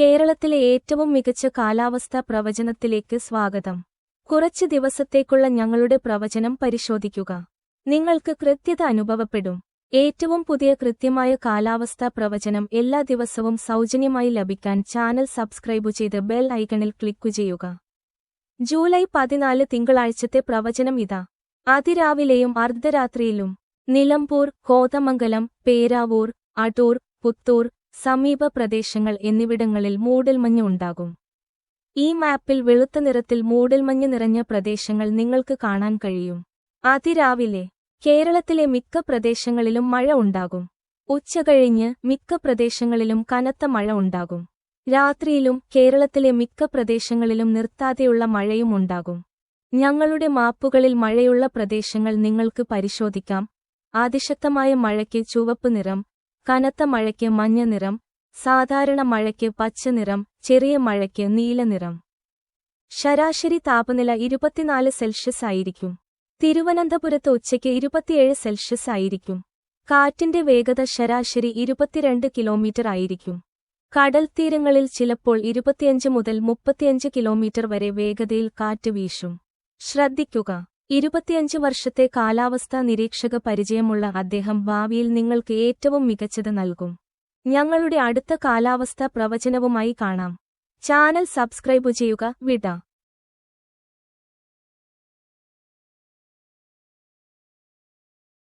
കേരളത്തിലെ ഏറ്റവും മികച്ച കാലാവസ്ഥാ പ്രവചനത്തിലേക്ക് സ്വാഗതം. കുറച്ച് ദിവസത്തേക്കുള്ള ഞങ്ങളുടെ പ്രവചനം പരിശോധിക്കുക. നിങ്ങൾക്ക് കൃത്യത അനുഭവപ്പെടും. ഏറ്റവും പുതിയ കൃത്യമായ കാലാവസ്ഥാ പ്രവചനം എല്ലാ ദിവസവും സൗജന്യമായി ലഭിക്കാൻ ചാനൽ സബ്സ്ക്രൈബ് ചെയ്ത് ബെൽ ഐക്കണിൽ ക്ലിക്കു ചെയ്യുക. ജൂലൈ പതിനാല് തിങ്കളാഴ്ചത്തെ പ്രവചനം ഇതാ. അതിരാവിലെയും അർദ്ധരാത്രിയിലും നിലമ്പൂർ കോതമംഗലം പേരാവൂർ അടൂർ പുത്തൂർ സമീപ പ്രദേശങ്ങൾ എന്നിവിടങ്ങളിൽ മൂടൽമഞ്ഞ് ഉണ്ടാകും. ഈ മാപ്പിൽ വെളുത്ത നിറത്തിൽ മൂടൽമഞ്ഞ് നിറഞ്ഞ പ്രദേശങ്ങൾ നിങ്ങൾക്ക് കാണാൻ കഴിയും. അതിരാവിലെ കേരളത്തിലെ മിക്ക പ്രദേശങ്ങളിലും മഴ ഉണ്ടാകും. ഉച്ചകഴിഞ്ഞ് മിക്ക പ്രദേശങ്ങളിലും കനത്ത മഴ ഉണ്ടാകും. രാത്രിയിലും കേരളത്തിലെ മിക്ക പ്രദേശങ്ങളിലും നിർത്താതെയുള്ള മഴയും ഉണ്ടാകും. ഞങ്ങളുടെ മാപ്പുകളിൽ മഴയുള്ള പ്രദേശങ്ങൾ നിങ്ങൾക്ക് പരിശോധിക്കാം. അതിശക്തമായ മഴയ്ക്ക് ചുവപ്പ് നിറം കനത്ത മഴയ്ക്ക് മഞ്ഞ നിറം സാധാരണ മഴയ്ക്ക് പച്ച നിറം ചെറിയ മഴയ്ക്ക് നീല നിറം. ശരാശരി താപനില ഇരുപത്തിനാല് സെൽഷ്യസ് ആയിരിക്കും. തിരുവനന്തപുരത്ത് ഉച്ചയ്ക്ക് ഇരുപത്തിയേഴ് സെൽഷ്യസ് ആയിരിക്കും. കാറ്റിന്റെ വേഗത ശരാശരി ഇരുപത്തിരണ്ട് കിലോമീറ്റർ ആയിരിക്കും. കടൽ തീരങ്ങളിൽ ചിലപ്പോൾ ഇരുപത്തിയഞ്ച് മുതൽ മുപ്പത്തിയഞ്ച് കിലോമീറ്റർ വരെ വേഗതയിൽ കാറ്റ് വീശും. ശ്രദ്ധിക്കുക. ഇരുപത്തിയഞ്ച് വർഷത്തെ കാലാവസ്ഥാ നിരീക്ഷക പരിചയമുള്ള അദ്ദേഹം ഭാവിയിൽ നിങ്ങൾക്ക് ഏറ്റവും മികച്ചത് നൽകും. ഞങ്ങളുടെ അടുത്ത കാലാവസ്ഥാ പ്രവചനവുമായി കാണാം. ചാനൽ സബ്സ്ക്രൈബ് ചെയ്യുക വിട.